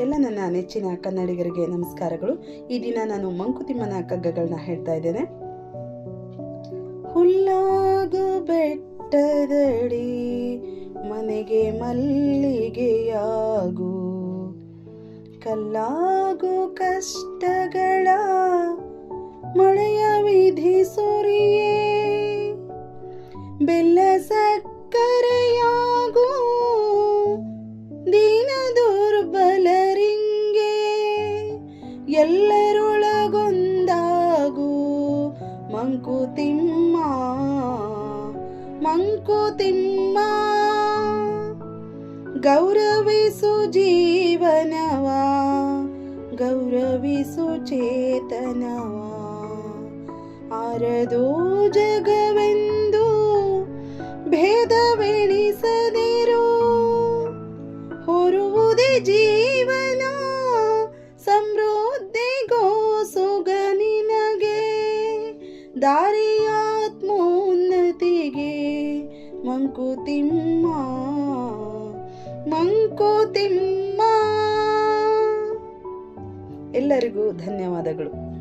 ಎಲ್ಲ ನನ್ನ ನೆಚ್ಚಿನ ಕನ್ನಡಿಗರಿಗೆ ನಮಸ್ಕಾರಗಳು. ಈ ದಿನ ನಾನು ಮಂಕುತಿಮ್ಮನ ಕಗ್ಗಗಳನ್ನ ಹೇಳ್ತಾ ಇದ್ದೇನೆ. ಹುಲ್ಲಾಗು ಬೆಟ್ಟದಡಿ ಮನೆಗೆ ಮಲ್ಲಿಗೆಯಾಗು. ಕಲ್ಲಾಗು ಕಷ್ಟಗಳ ಮಳೆಯ ವಿಧಿ ಸುರಿಯೇ. ಬೆಲ್ಲ ಸಕ್ಕರೆಯಾಗು ಎಲ್ಲರೊಳಗೊಂದಾಗು. ಮಂಕುತಿಮ್ಮ ಮಂಕುತಿಮ್ಮ ಗೌರವಿಸು ಜೀವನವ ಗೌರವಿಸು ಚೇತನವ. ಆರದು ಜಗವೆಂದು ಭೇದವೆಣಿಸದಿರು ದಾರಿಯಾತ್ಮೋನ್ನತಿಗೆ ಮಂಕುತಿಮ್ಮ ಮಂಕುತಿಮ್ಮ ಎಲ್ಲರಿಗೂ ಧನ್ಯವಾದಗಳು.